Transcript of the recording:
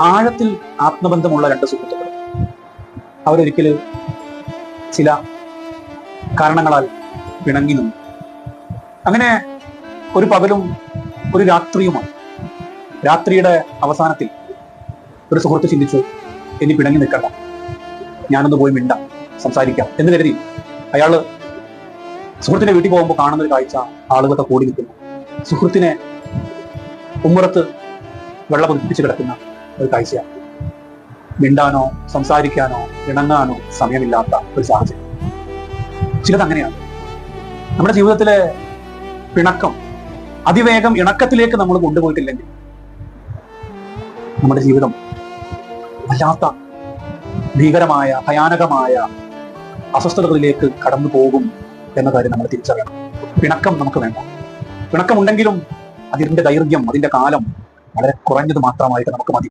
ആഴത്തിൽ ആത്മബന്ധമുള്ള രണ്ട് സുഹൃത്തുക്കൾ. അവരൊരിക്കൽ ചില കാരണങ്ങളാൽ പിണങ്ങി നിന്നു. അങ്ങനെ ഒരു പകലും ഒരു രാത്രിയുമാണ് രാത്രിയുടെ അവസാനത്തിൽ ഒരു സുഹൃത്ത് ചിന്തിച്ചു ഇനി പിണങ്ങി നിൽക്കണ്ട. ഞാനൊന്ന് പോയി മിണ്ടാം സംസാരിക്കാം. എന്ന് കരുതി അയാൾ സുഹൃത്തിന്റെ വീട്ടിൽ പോകുമ്പോൾ കാണുന്ന ഒരു കാഴ്ച ആളുകളൊക്കെ കൂടി നിൽക്കുന്നു. സുഹൃത്തിനെ ഉമ്മറത്ത് വെള്ളം ഒതിപ്പിച്ച് കിടക്കുന്ന ഒരു കാഴ്ചയാണ് മിണ്ടാനോ സംസാരിക്കാനോ ഇണങ്ങാനോ സമയമില്ലാത്ത ഒരു സാഹചര്യം. ചിലത് അങ്ങനെയാണ് നമ്മുടെ ജീവിതത്തിലെ പിണക്കം അതിവേഗം ഇണക്കത്തിലേക്ക് നമ്മൾ കൊണ്ടുപോയിട്ടില്ലെങ്കിൽ നമ്മുടെ ജീവിതം വല്ലാത്ത ഭീകരമായ ഭയാനകമായ അസ്വസ്ഥതകളിലേക്ക് കടന്നു പോകും എന്ന കാര്യം നമ്മൾ തിരിച്ചറിയണം. പിണക്കം നമുക്ക് വേണ്ട. പിണക്കമുണ്ടെങ്കിലും അതിന്റെ ദൈർഘ്യം അതിന്റെ കാലം വളരെ കുറഞ്ഞത് മാത്രമായിട്ട് നമുക്ക് മതി.